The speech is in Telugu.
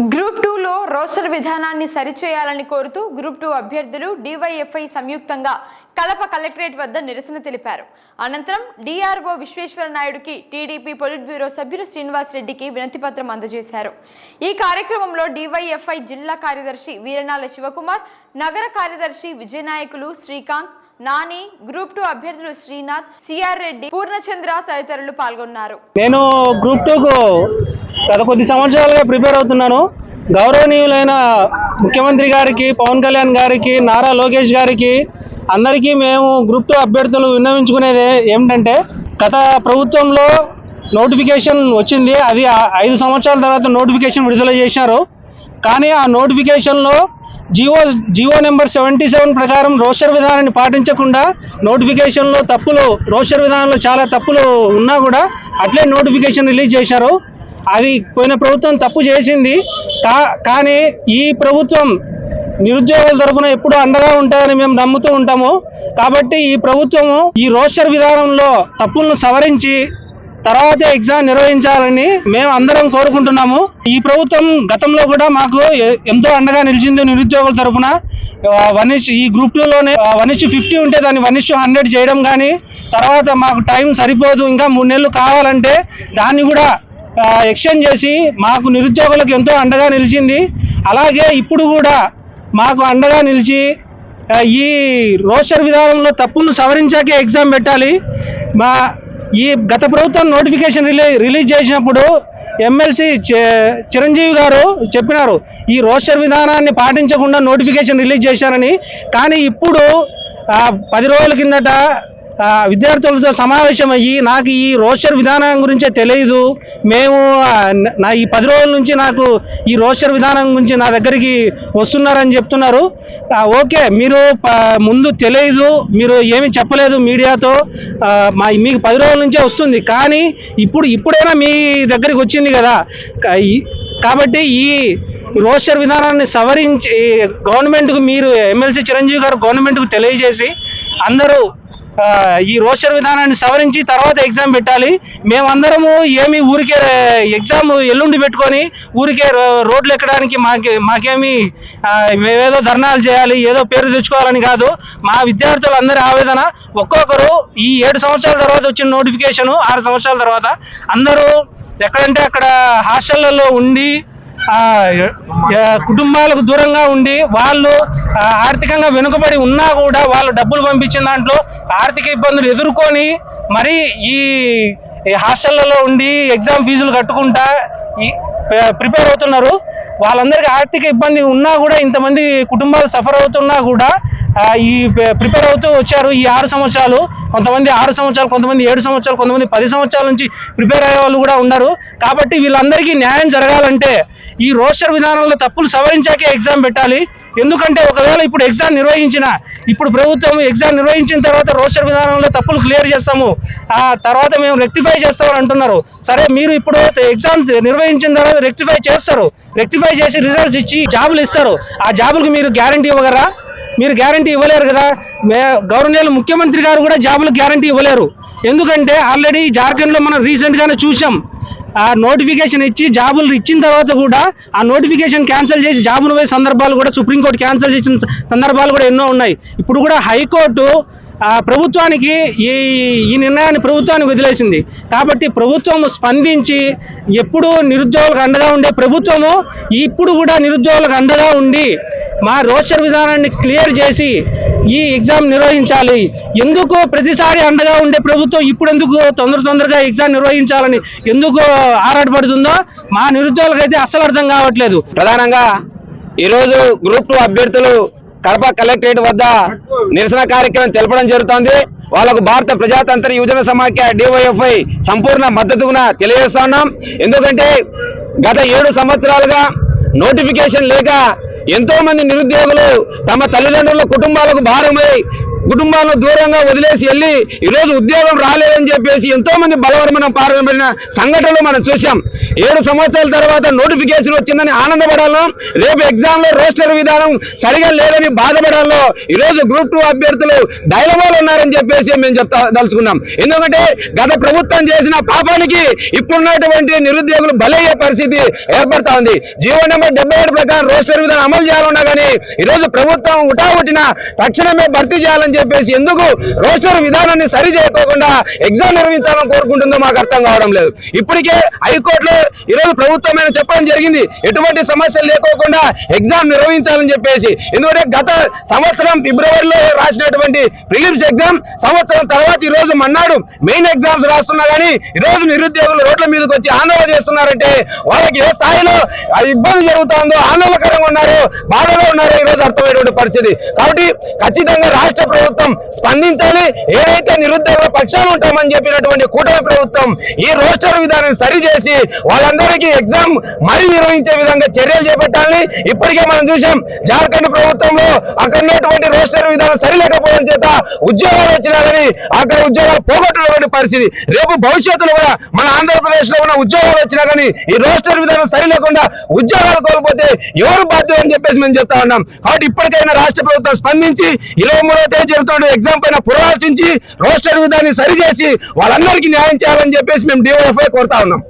గ్రూప్ టూలో రోస్టర్ విధానాన్ని సరిచేయాలని కోరుతూ గ్రూప్ టూ అభ్యర్థులు డివైఎఫ్ఐ సంయుక్తంగా కలప కలెక్టరేట్ వద్ద నిరసన తెలిపారు. అనంతరం డిఆర్ఓ విశ్వేశ్వర నాయుడుకి టీడీపీ పొలిట్ బ్యూరో సభ్యులు శ్రీనివాస్ రెడ్డికి వినతి పత్రం అందజేశారు. ఈ కార్యక్రమంలో డివైఎఫ్ఐ జిల్లా కార్యదర్శి వీరనాల శివకుమార్ నగర కార్యదర్శి విజయనాయకులు శ్రీకాంత్ నాని గ్రూప్ టూ అభ్యర్థులు శ్రీనాథ్ సిఆర్ రెడ్డి పూర్ణచంద్ర తదితరులు పాల్గొన్నారు. నేను గ్రూప్ టూకు గత కొద్ది సంవత్సరాలుగా ప్రిపేర్ అవుతున్నాను. గౌరవనీయులైన ముఖ్యమంత్రి గారికి పవన్ కళ్యాణ్ గారికి నారా లోకేష్ గారికి అందరికీ మేము గ్రూప్ టూ అభ్యర్థులు విన్నవించుకునేది ఏమిటంటే గత ప్రభుత్వంలో నోటిఫికేషన్ వచ్చింది. అది ఐదు సంవత్సరాల తర్వాత నోటిఫికేషన్ విడుదల చేశారు. కానీ ఆ నోటిఫికేషన్లో GO GO number seventy seven ప్రకారం రోస్టర్ విధానాన్ని పాటించకుండా నోటిఫికేషన్లో తప్పులు రోస్టర్ విధానంలో చాలా తప్పులు ఉన్నా కూడా అట్లే నోటిఫికేషన్ రిలీజ్ చేశారు. అది పోయిన ప్రభుత్వం తప్పు చేసింది. కా కానీ ఈ ప్రభుత్వం నిరుద్యోగుల తరఫున ఎప్పుడు అండగా ఉంటాయని మేము నమ్ముతూ ఉంటాము. కాబట్టి ఈ ప్రభుత్వము ఈ రోస్టర్ విధానంలో తప్పులను సవరించి తర్వాత ఎగ్జామ్ నిర్వహించాలని మేము అందరం కోరుకుంటున్నాము. ఈ ప్రభుత్వం గతంలో కూడా మాకు ఎంతో అండగా నిలిచింది నిరుద్యోగుల తరపున. వన్ ఈ గ్రూప్లోనే వన్ ఇష్యూ ఫిఫ్టీ ఉంటే దాన్ని వన్ ఇష్యూ హండ్రెడ్ చేయడం కానీ తర్వాత మాకు టైం సరిపోదు ఇంకా మూడు నెలలు కావాలంటే దాన్ని కూడా ఎక్స్చేంజ్ చేసి మాకు నిరుద్యోగులకు ఎంతో అండగా నిలిచింది. అలాగే ఇప్పుడు కూడా మాకు అండగా నిలిచి ఈ రోస్టర్ విధానంలో తప్పులు సవరించాకే ఎగ్జామ్ పెట్టాలి. మా ఈ గత ప్రభుత్వం నోటిఫికేషన్ రిలీ రిలీజ్ చేసినప్పుడు ఎమ్మెల్సీ చిరంజీవి గారు చెప్పినారు ఈ రోస్టర్ విధానాన్ని పాటించకుండా నోటిఫికేషన్ రిలీజ్ చేశారని. కానీ ఇప్పుడు పది రోజుల కిందట విద్యార్థులతో సమావేశం అయ్యి నాకు ఈ రోస్టర్ విధానం గురించే తెలియదు మేము నా ఈ పది రోజుల నుంచి నాకు ఈ రోస్టర్ విధానం గురించి నా దగ్గరికి వస్తున్నారని చెప్తున్నారు. ఓకే మీరు ప- ముందు తెలియదు మీరు ఏమి చెప్పలేదు మీడియాతో. మా మీకు పది రోజుల నుంచే వస్తుంది. కానీ ఇప్పుడు ఇప్పుడైనా మీ దగ్గరికి వచ్చింది కదా. కాబట్టి ఈ రోస్టర్ విధానాన్ని సవరించి గవర్నమెంట్కు మీరు ఎమ్మెల్సీ చిరంజీవి గారు గవర్నమెంట్కు తెలియజేసి అందరూ ఈ రోస్టర్ విధానాన్ని సవరించి తర్వాత ఎగ్జామ్ పెట్టాలి. మేమందరము ఏమి ఊరికే ఎగ్జామ్ ఎల్లుండి పెట్టుకొని ఊరికే రో- రోడ్లు ఎక్కడానికి మాకే మాకేమి మేమేదో ధర్నాలు చేయాలి ఏదో పేరు తెచ్చుకోవాలని కాదు. మా విద్యార్థులందరి ఆవేదన ఒక్కొక్కరు ఈ ఏడు సంవత్సరాల తర్వాత వచ్చిన నోటిఫికేషన్ ఆరు సంవత్సరాల తర్వాత అందరూ ఎక్కడంటే అక్కడ హాస్టళ్ళలో ఉండి కుటుంబాలకు దూరంగా ఉండి వాళ్ళు ఆర్థికంగా వెనుకబడి ఉన్నా కూడా వాళ్ళు డబ్బులు పంపించిన దాంట్లో ఆర్థిక ఇబ్బందులు ఎదుర్కొని మరి ఈ హాస్టళ్ళలో ఉండి ఎగ్జామ్ ఫీజులు కట్టుకుంటా ప్రిపేర్ అవుతున్నారు. వాళ్ళందరికీ ఆర్థిక ఇబ్బంది ఉన్నా కూడా ఇంతమంది కుటుంబాలు సఫర్ అవుతున్నా కూడా ఈ ప్రిపేర్ అవుతూ వచ్చారు ఈ ఆరు సంవత్సరాలు. కొంతమంది ఆరు సంవత్సరాలు కొంతమంది ఏడు సంవత్సరాలు కొంతమంది పది సంవత్సరాల నుంచి ప్రిపేర్ అయ్యే వాళ్ళు కూడా ఉన్నారు. కాబట్టి వీళ్ళందరికీ న్యాయం జరగాలంటే ఈ రోస్టర్ విధానంలో తప్పులు సవరించాకే ఎగ్జామ్ పెట్టాలి. ఎందుకంటే ఒకవేళ ఇప్పుడు ఎగ్జామ్ నిర్వహించిన ఇప్పుడు ప్రభుత్వం ఎగ్జామ్ నిర్వహించిన తర్వాత రోస్టర్ విధానంలో తప్పులు క్లియర్ చేస్తాము. ఆ తర్వాత మేము రెక్టిఫై చేస్తామని అంటున్నారు. సరే మీరు ఇప్పుడు ఎగ్జామ్ నిర్వహించిన తర్వాత రెక్టిఫై చేస్తారు. రెక్టిఫై చేసి రిజల్ట్స్ ఇచ్చి జాబులు ఇస్తారు. ఆ జాబులకు మీరు గ్యారంటీ ఇవ్వగలరా? మీరు గ్యారంటీ ఇవ్వలేరు కదా. మే గవర్నర్ ముఖ్యమంత్రి గారు కూడా జాబులు గ్యారంటీ ఇవ్వలేరు. ఎందుకంటే ఆల్రెడీ జార్ఖండ్లో మనం రీసెంట్గానే చూసాం ఆ నోటిఫికేషన్ ఇచ్చి జాబులు ఇచ్చిన తర్వాత కూడా ఆ నోటిఫికేషన్ క్యాన్సిల్ చేసి జాబులు పోయే సందర్భాలు కూడా సుప్రీంకోర్టు క్యాన్సిల్ చేసిన సందర్భాలు కూడా ఎన్నో ఉన్నాయి. ఇప్పుడు కూడా హైకోర్టు ప్రభుత్వానికి ఈ ఈ నిర్ణయాన్ని ప్రభుత్వానికి వదిలేసింది. కాబట్టి ప్రభుత్వం స్పందించి ఎప్పుడు నిరుద్యోగులకు అండగా ఉండే ప్రభుత్వము ఇప్పుడు కూడా నిరుద్యోగులకు అండగా ఉండి మా రోస్టర్ విధానాన్ని క్లియర్ చేసి ఈ ఎగ్జామ్ నిర్వహించాలి. ఎందుకు ప్రతిసారి అండగా ఉండే ప్రభుత్వం ఇప్పుడు ఎందుకు తొందర తొందరగా ఎగ్జామ్ నిర్వహించాలని ఎందుకు ఆరాటపడుతుందో మా నిరుద్యోగులకైతే అస్సలు అర్థం కావట్లేదు. ప్రధానంగా ఈరోజు గ్రూప్ టూ అభ్యర్థులు కడప కలెక్టరేట్ వద్ద నిరసన కార్యక్రమం తెలపడం జరుగుతోంది. వాళ్ళకు భారత ప్రజాతంత్ర యువజన సమాఖ్య డివైఎఫ్ఐ సంపూర్ణ మద్దతుగా తెలియజేస్తా ఉన్నాం. ఎందుకంటే గత ఏడు సంవత్సరాలుగా నోటిఫికేషన్ లేక ఎంతో మంది నిరుద్యోగులు తమ తల్లిదండ్రుల కుటుంబాలకు భారమై కుటుంబాలను దూరంగా వదిలేసి వెళ్ళి ఈరోజు ఉద్యోగం రాలేదని చెప్పేసి ఎంతో మంది బలవరమైన పాల్గొనబడిన సంఘటనలు మనం చూసాం ఏడు సంవత్సరాల తర్వాత నోటిఫికేషన్ వచ్చిందని ఆనందపడాలను రేపు ఎగ్జామ్లో రోస్టర్ విధానం సరిగా లేదని బాధపడాలో. ఈ రోజు గ్రూప్ టూ అభ్యర్థులు డైలమాలు ఉన్నారని చెప్పేసి మేము చెప్తా దలుచుకున్నాం ఎందుకంటే గత ప్రభుత్వం చేసిన పాపానికి ఇప్పుడున్నటువంటి నిరుద్యోగులు బలయ్యే పరిస్థితి ఏర్పడతా ఉంది. జీవో నెంబర్ డెబ్బై ఏడు ప్రకారం రోస్టర్ విధానం అమలు చేయాలన్నా కానీ ఈ రోజు ప్రభుత్వం ఉటావుటిన తక్షణమే భర్తీ చేయాలని చెప్పేసి ఎందుకు రోస్టర్ విధానాన్ని సరి చేయకోకుండా ఎగ్జామ్ నిర్వహించాలని కోరుకుంటుందో మాకు అర్థం కావడం లేదు. ఇప్పటికే హైకోర్టులో ఈ రోజు ప్రభుత్వం చెప్పడం జరిగింది. ఎటువంటి సమస్యలు లేకోకుండా ఎగ్జామ్ నిర్వహించాలని చెప్పేసి. ఎందుకంటే గత సంవత్సరం ఫిబ్రవరిలో రాసినటువంటి ప్రిలిమ్స్ ఎగ్జామ్ సంవత్సరం తర్వాత ఈ రోజు మన్నాడు మెయిన్ ఎగ్జామ్స్ రాస్తున్నా కానీ ఈ రోజు నిరుద్యోగులు రోడ్ల మీదకి వచ్చి ఆందోళన చేస్తున్నారంటే వాళ్ళకి ఏ స్థాయిలో ఇబ్బంది జరుగుతుందో ఆందోళనకరంగా ఉన్నారు బాధలో ఉన్నారు ఈ రోజు అర్థమైనటువంటి పరిస్థితి. కాబట్టి ఖచ్చితంగా రాష్ట్ర ప్రభుత్వం స్పందించాలి ఏదైతే నిరుద్యోగ పక్షాలు ఉంటామని చెప్పినటువంటి కూటమి ప్రభుత్వం ఈ రోస్టర్ విధానాన్ని సరిచేసి వాళ్ళందరికీ ఎగ్జామ్ మరి నిర్వహించే విధంగా చర్యలు చేపట్టాలని ఇప్పటికే మనం చూసాం జార్ఖండ్ ప్రభుత్వంలో అక్కడ ఉన్నటువంటి రోస్టర్ విధానం సరిలేకపోవడం చేత ఉద్యోగాలు వచ్చినాయని అక్కడ ఉద్యోగాలు పోగొట్టినటువంటి పరిస్థితి. రేపు భవిష్యత్తులో కూడా మన ఆంధ్రప్రదేశ్లో ఉన్న ఉద్యోగాలు వచ్చినా కానీ ఈ రోస్టర్ విధానం సరి లేకుండా ఉద్యోగాలు కోల్పోతే ఎవరు బాధ్యత అని చెప్పేసి మేము చెప్తా ఉన్నాం. కాబట్టి ఇప్పటికైనా రాష్ట్ర ప్రభుత్వం స్పందించి ఇరవై మూడో తేదీ జరుగుతున్న ఎగ్జామ్ పైన పునరాలోచించి రోస్టర్ విధానాన్ని సరిచేసి వాళ్ళందరికీ న్యాయం చేయాలని చెప్పేసి మేము డివైఎఫ్ఐ కోరుతా ఉన్నాం.